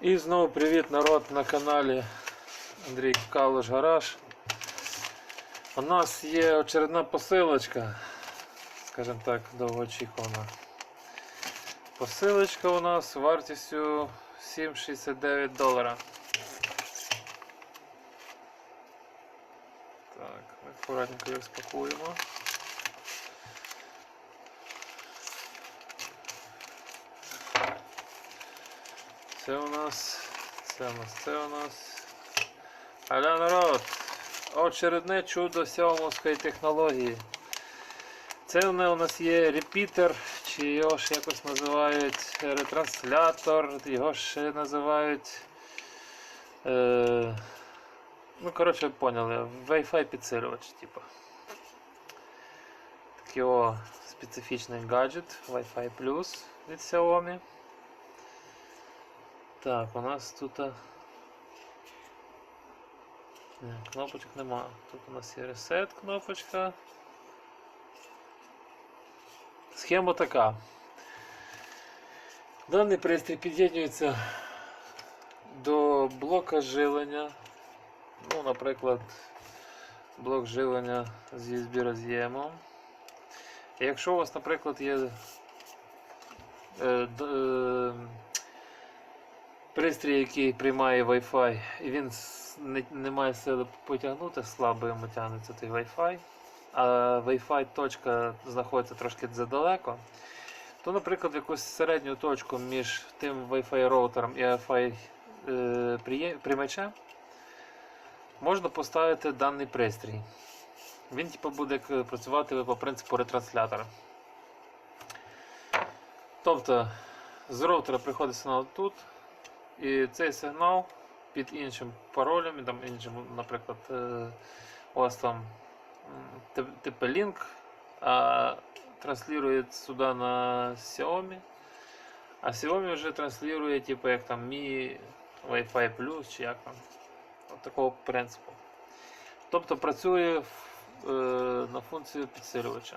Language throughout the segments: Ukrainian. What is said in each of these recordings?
І знову привіт народ на каналі Андрій Калуш Гараж. У нас є очередна посилочка, скажімо так, довгоочікувана. Посилочка у нас вартістю 7,69 долара. Так, акуратненько їх спакуємо. Це у нас, це у нас, це у нас. Аля народ! Очередне чудо сьомовської технології. Це у нас є репітер, чи його ж якось називають ретранслятор, його ще називають. Е, ну, коротше, поняли, Wi-Fi підсилювач, типу. Такий о специфічний гаджет Wi-Fi Plus від Xiaomi. Так, у нас тут. а, кнопочок нема. Тут у нас є reset кнопочка. Схема така. Даний пристрій під'єднується до блока живлення. Ну, наприклад, блок живлення з USB роз'ємом. Якщо у вас, наприклад, є е, е, пристрій, який приймає Wi-Fi, він не, не має сили потягнути, слабо йому тягнеться той Wi-Fi, а Wi-Fi точка знаходиться трошки задалеко, то, наприклад, якусь середню точку між тим Wi-Fi роутером і Wi-Fi е, приймачем можна поставити даний пристрій. Він типу, буде працювати по принципу ретранслятора. Тобто з роутера приходить сигнал тут, і цей сигнал під іншим паролем, там іншим, наприклад, е, у вас там м, Т- TP-Link, а транслює сюди на Xiaomi, а Xiaomi вже транслює, типу, як там Mi Wi-Fi Plus чи як там. От такого принципу. Тобто працює е, на функцію підсилювача.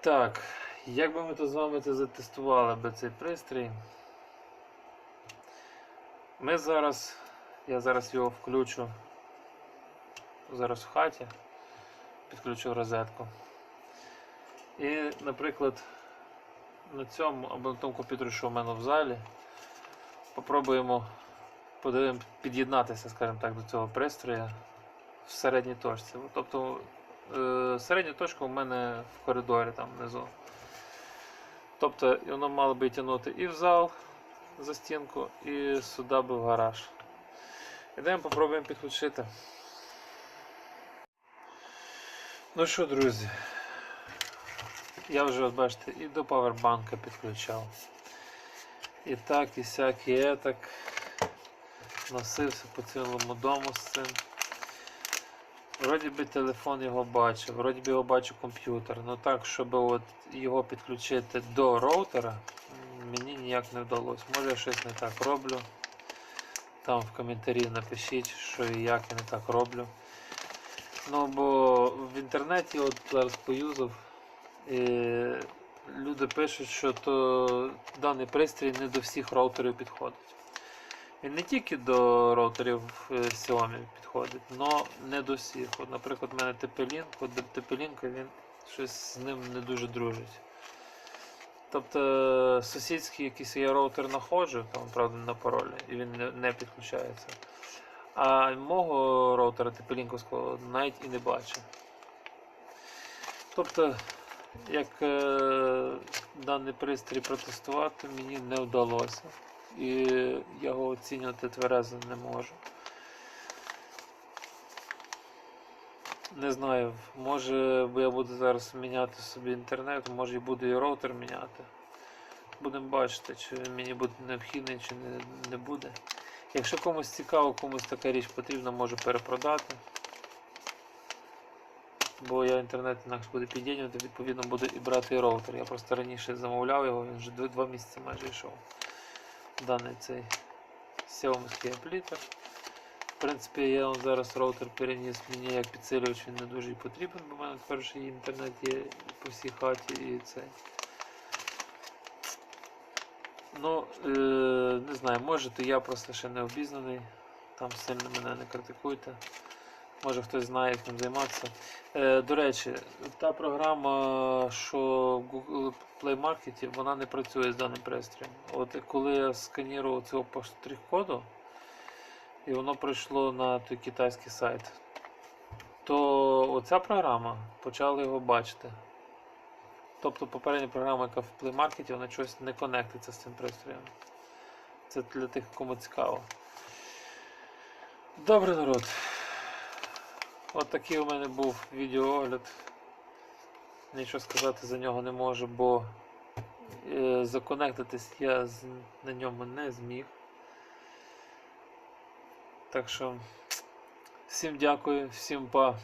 Так, як би ми то з вами це затестували би цей пристрій? Ми зараз, я зараз його включу зараз в хаті, підключу розетку. І, наприклад, на цьому або на тому комп'ютері, що в мене в залі, попробуємо під'єднатися, скажімо так, до цього пристрою в середній точці. Тобто е, середня точка у мене в коридорі там внизу. Тобто воно мало би тягнути і в зал за стінку, і сюди би в гараж. Ідемо попробуємо підключити. Ну що, друзі, я вже от бачите і до павербанка підключав. І так, і сяк, і етак. Носився по цілому дому з цим. Вроді би телефон його бачив, вроді би його бачив комп'ютер. Ну так, щоб от його підключити до роутера, мені ніяк не вдалося. Може я щось не так роблю. Там в коментарі напишіть, що і як я не так роблю. Ну, бо в інтернеті от зараз поюзав, і люди пишуть, що то даний пристрій не до всіх роутерів підходить. Він не тільки до роутерів е, Xiaomi підходить, але не до всіх. От, наприклад, в мене TP-Link, от TP-Link він щось з ним не дуже дружить. Тобто сусідський якийсь я роутер знаходжу, там, правда, на паролі, і він не, підключається. А мого роутера TP-Link навіть і не бачу. Тобто, як е, даний пристрій протестувати, мені не вдалося і його оцінювати тверезо не можу. Не знаю, може я буду зараз міняти собі інтернет, може і буду і роутер міняти. Будемо бачити, чи він мені буде необхідний, чи не, не буде. Якщо комусь цікаво, комусь така річ потрібна, можу перепродати. Бо я інтернет інакше буде під'єднувати, відповідно буду і брати і роутер. Я просто раніше замовляв його, він вже два- місяці майже йшов даний цей сьомський амплітер. В принципі, я вам зараз роутер переніс, мені як підсилювач він не дуже і потрібен, бо в мене тепер ще інтернет є по всій хаті і цей. Ну, е, не знаю, може, то я просто ще не обізнаний. Там сильно мене не критикуйте. Може хтось знає, як ним займатися. Е, до речі, та програма, що в Google Play Market, вона не працює з даним пристроєм. От коли я сканірував цього по штрих-коду, і воно прийшло на той китайський сайт, то оця програма почала його бачити. Тобто попередня програма, яка в Play Market, вона щось не конектиться з цим пристроєм. Це для тих, кому цікаво. Добре, народ. От такий у мене був відеоогляд. Нічого сказати за нього не можу, бо е, законектитись я на ньому не зміг. Так що всім дякую, всім па.